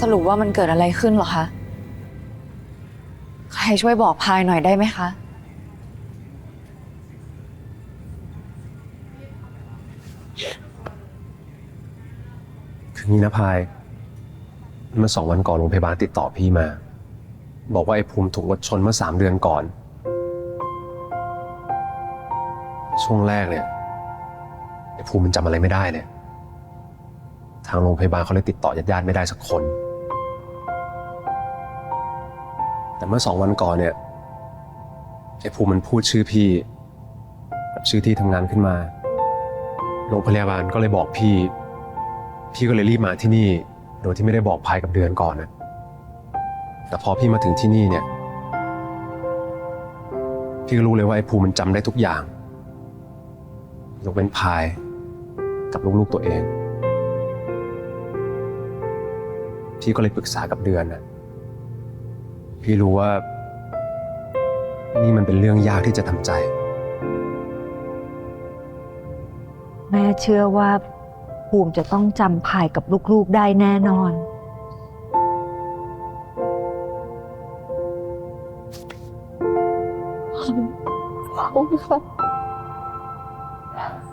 สรุปว่ามันเกิดอะไรขึ้นหรอคะ ใครช่วยบอกพายหน่อยได้ไหมคะ คืองี้นะพายเมื่อสองวันก่อนโรงพยาบาลติดต่อพี่มา บอกว่าไอ้ภูมิถูกรถชนเมื่อสามเดือนก่อน ช่วงแรกเนี่ยไอ้ภูมิมันจำอะไรไม่ได้เลยทางโรงพยาบาลเขาเลยติดต่อญาติๆไม่ได้สักคน แต่เมื่อสองวันก่อนเนี่ยไอ้ภูมิมันพูดชื่อพี่กับชื่อที่ทำงานขึ้นมา โรงพยาบาลก็เลยบอกพี่ พี่ก็เลยรีบมาที่นี่ โดยที่ไม่ได้บอกพายกับเดือนก่อนนะแต่พอพี่มาถึงที่นี่เนี่ย พี่ก็รู้เลยว่าไอ้ภูมิมันจำได้ทุกอย่าง ยกเว้นพายกับลูกๆตัวเอง พี่ก็เลยปรึกษากับเดือนนะพี่รู้ว่า นี่มันเป็นเรื่องยากที่จะทำใจ แม่เชื่อว่าภูมิจะต้องจำพายกับลูกๆได้แน่นอน ขอบคุณค่ะ Yes.